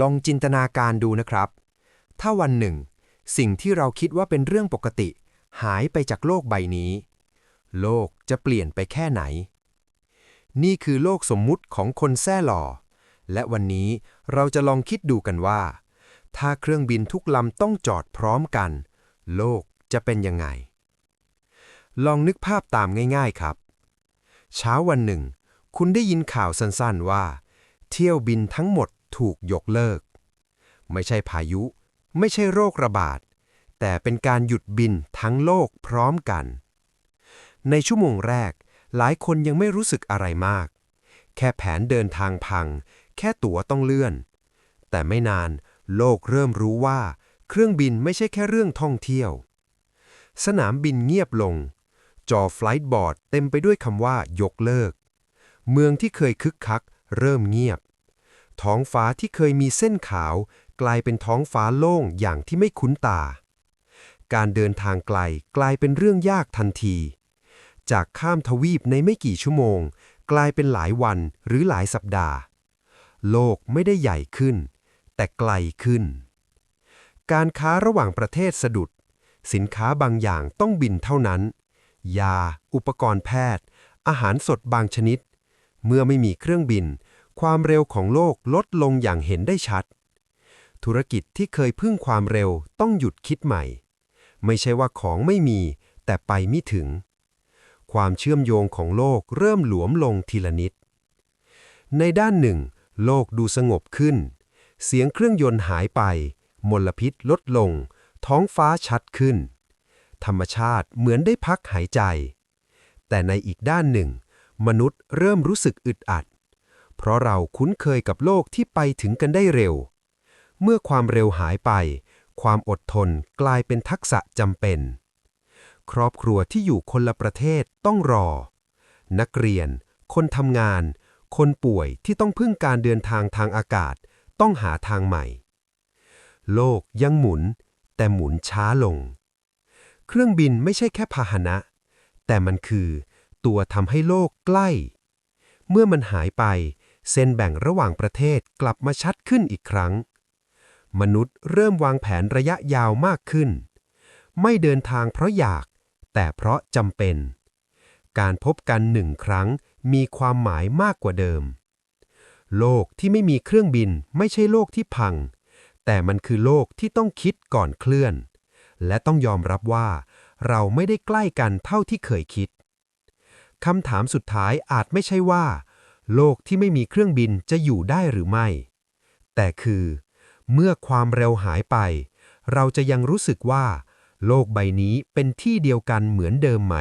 ลองจินตนาการดูนะครับ ถ้าวันหนึ่ง สิ่งที่เราคิดว่าเป็นเรื่องปกติ หายไปจากโลกใบนี้ โลกจะเปลี่ยนไปแค่ไหน นี่คือโลกสมมุติของคนแซ่หล่อ และวันนี้เราจะลองคิดดูกันว่า ถ้าเครื่องบินทุกลำต้องจอดพร้อมกัน โลกจะเป็นยังไง ลองนึกภาพตามง่าย ๆครับ เช้าวันหนึ่ง คุณได้ยินข่าวสั้นๆว่า เที่ยวบินทั้งหมด ถูกยกเลิก ไม่ใช่พายุ ไม่ใช่โรคระบาด แต่เป็นการหยุดบินทั้งโลกพร้อมกัน ในชั่วโมงแรก หลายคนยังไม่รู้สึกอะไรมาก แค่แผนเดินทางพัง แค่ตั๋วต้องเลื่อน แต่ไม่นานโลกเริ่มรู้ว่า เครื่องบินไม่ใช่แค่เรื่องท่องเที่ยว สนามบินเงียบลง จอไฟล์บอร์ดเต็มไปด้วยคำว่ายกเลิก เมืองที่เคยคึกคัก เริ่มเงียบ ท้องฟ้าที่เคยมีเส้นขาว กลายเป็นท้องฟ้าโล่งอย่างที่ไม่คุ้นตา การเดินทางไกลกลายเป็นเรื่องยากทันที จากข้ามทวีปในไม่กี่ชั่วโมง กลายเป็นหลายวันหรือหลายสัปดาห์ โลกไม่ได้ใหญ่ขึ้น แต่ไกลขึ้น การค้าระหว่างประเทศสะดุด สินค้าบางอย่างต้องบินเท่านั้น ยา อุปกรณ์แพทย์ อาหารสดบางชนิด เมื่อไม่มีเครื่องบิน ความเร็วของโลกลดลงอย่างเห็นได้ชัด ธุรกิจที่เคยพึ่งความเร็วต้องหยุดคิดใหม่ ไม่ใช่ว่าของไม่มี แต่ไปไม่ถึง ความเชื่อมโยงของโลกเริ่มหลวมลงทีละนิด ในด้านหนึ่ง โลกดูสงบขึ้น เสียงเครื่องยนต์หายไป มลพิษลดลง ท้องฟ้าชัดขึ้น ธรรมชาติเหมือนได้พักหายใจ แต่ในอีกด้านหนึ่ง มนุษย์เริ่มรู้สึกอึดอัด เพราะเราคุ้นเคยกับโลกที่ไปถึงกันได้เร็ว เมื่อความเร็วหายไป ความอดทนกลายเป็นทักษะจำเป็น ครอบครัวที่อยู่คนละประเทศต้องรอ นักเรียน คนทำงาน คนป่วยที่ต้องพึ่งการเดินทางทางอากาศ ต้องหาทางใหม่ โลกยังหมุน แต่หมุนช้าลง เครื่องบินไม่ใช่แค่พาหนะ แต่มันคือ ตัวทำให้โลกใกล้เมื่อมันหายไป เส้นแบ่งระหว่างประเทศกลับมาชัดขึ้นอีกครั้ง มนุษย์เริ่มวางแผนระยะยาวมากขึ้น ไม่เดินทางเพราะอยาก แต่เพราะจำเป็น การพบกันหนึ่งครั้งมีความหมายมากกว่าเดิม โลกที่ไม่มีเครื่องบินไม่ใช่โลกที่พัง แต่มันคือโลกที่ต้องคิดก่อนเคลื่อน และต้องยอมรับว่า เราไม่ได้ใกล้กันเท่าที่เคยคิดคำถามสุดท้ายอาจไม่ใช่ว่า โลกที่ไม่มีเครื่องบินจะอยู่ได้หรือไม่ แต่คือ เมื่อความเร็วหายไป เราจะยังรู้สึกว่า โลกใบนี้เป็นที่เดียวกันเหมือนเดิมไหม